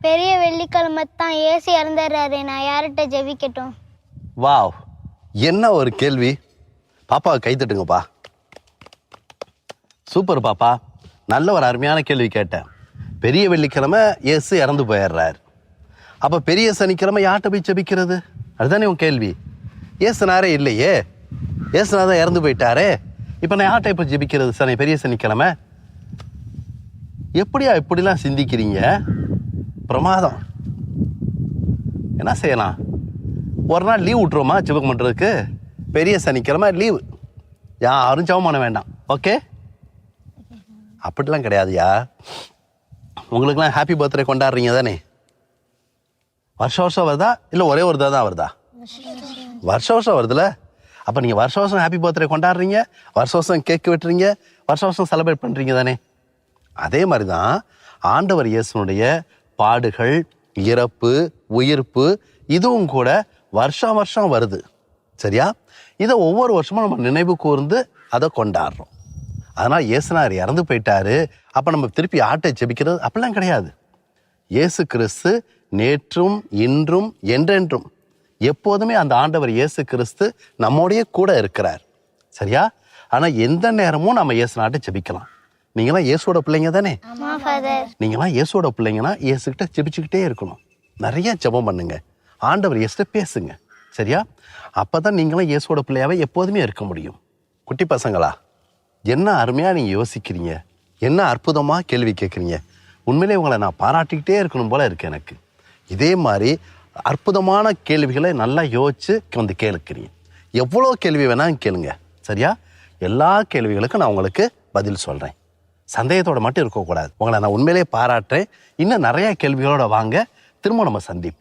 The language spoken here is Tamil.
பெரிய வெள்ளிக்கிழமை தான் ஏசி இறந்துடுறாரு. நான் யார்கிட்ட ஜெபிக்கட்டும்? வாவ் என்ன ஒரு கேள்வி? பாப்பாவை கை தட்டுங்கப்பா. சூப்பர் பாப்பா. நல்ல ஒரு அருமையான கேள்வி கேட்டேன். பெரிய வெள்ளிக்கிழமை இயேசு இறந்து போயிடுறார். அப்போ பெரிய சனிக்கிழமை யார்கிட்ட போய் ஜெபிக்கிறது? அதுதானே உன் கேள்வி. ஏசுனாரே இல்லையே. ஏசுனாதான் இறந்து போயிட்டாரே. இப்போ நான் யார்கிட்ட இப்போ ஜெபிக்கிறது சனி பெரிய சனிக்கிழமை? எப்படியா இப்படிலாம் சிந்திக்கிறீங்க? பிரமாதம். என்ன செய்யலாம்? ஒரு நாள் லீவ் விட்ருவோமா ஜெபம் பண்ணுறதுக்கு பெரிய சனிக்கிழமை லீவு யாரும் ஜெபம் பண்ண வேண்டாம். ஓகே அப்படிலாம் கிடையாதுயா. உங்களுக்குலாம் ஹாப்பி பர்த்டே கொண்டாடுறீங்க தானே? வருஷம் வருஷம் வருதா? இல்லை ஒரே ஒரு தான் வருதா? வருஷம் வருஷம் வருதுல்ல அப்போ நீங்கள் வருஷம் வருஷம் ஹாப்பி பர்த்டே கொண்டாடுறீங்க. வருஷம் வருஷம் கேக் வெட்டுறீங்க. வருஷம் வருஷம் செலிப்ரேட் பண்ணுறீங்க தானே? அதே மாதிரி தான் ஆண்டவர் இயேசுனுடைய பாடுகள் இறப்பு உயிர்ப்பு இதுவும் கூட வருஷம் வருஷம் வருது. சரியா? இதை ஒவ்வொரு வருஷமும் நம்ம நினைவு கூர்ந்து அதை கொண்டாடுறோம். அதனால் இயேசுனார் இறந்து போயிட்டாரு. அப்போ நம்ம திருப்பி ஆட்டை ஜெபிக்கிறது அப்படிலாம் கிடையாது. இயேசு கிறிஸ்து நேற்றும் இன்றும் என்றென்றும் எப்போதுமே அந்த ஆண்டவர் இயேசு கிறிஸ்து நம்மோடைய கூட இருக்கிறார். சரியா? ஆனால் எந்த நேரமும் நம்ம இயேசு நாட்டை ஜெபிக்கலாம். நீங்களாம் இயேசுவோட பிள்ளைங்க தானே? நீங்களாம் இயேசுவோட பிள்ளைங்கன்னா இயேசுகிட்ட ஜெபிச்சுக்கிட்டே இருக்கணும். நிறைய ஜெபம் பண்ணுங்க. ஆண்டவர் இயேசுட்ட பேசுங்க. சரியா? அப்போ தான் நீங்களும் இயேசுவோட பிள்ளையாவே எப்போதுமே இருக்க முடியும். குட்டி பசங்களா என்ன அருமையாக நீங்கள் யோசிக்கிறீங்க? என்ன அற்புதமாக கேள்வி கேட்குறீங்க உண்மையிலே உங்களை நான் பாராட்டிக்கிட்டே இருக்கணும் போல இருக்கு எனக்கு. இதே மாதிரி அற்புதமான கேள்விகளை நல்லா யோசிச்சு வந்து கேளுக்கிறீங்க. எவ்வளோ கேள்வி வேணாலும் கேளுங்க. சரியா? எல்லா கேள்விகளுக்கும் நான் உங்களுக்கு பதில் சொல்கிறேன் சந்தேகத்தோட மட்டும் இருக்கக்கூடாது. உங்களை நான் உண்மையிலேயே பாராட்டுறேன். இன்னும் நிறைய கேள்விகளோட வாங்க. திரும்ப நம்ம சந்திப்போம்.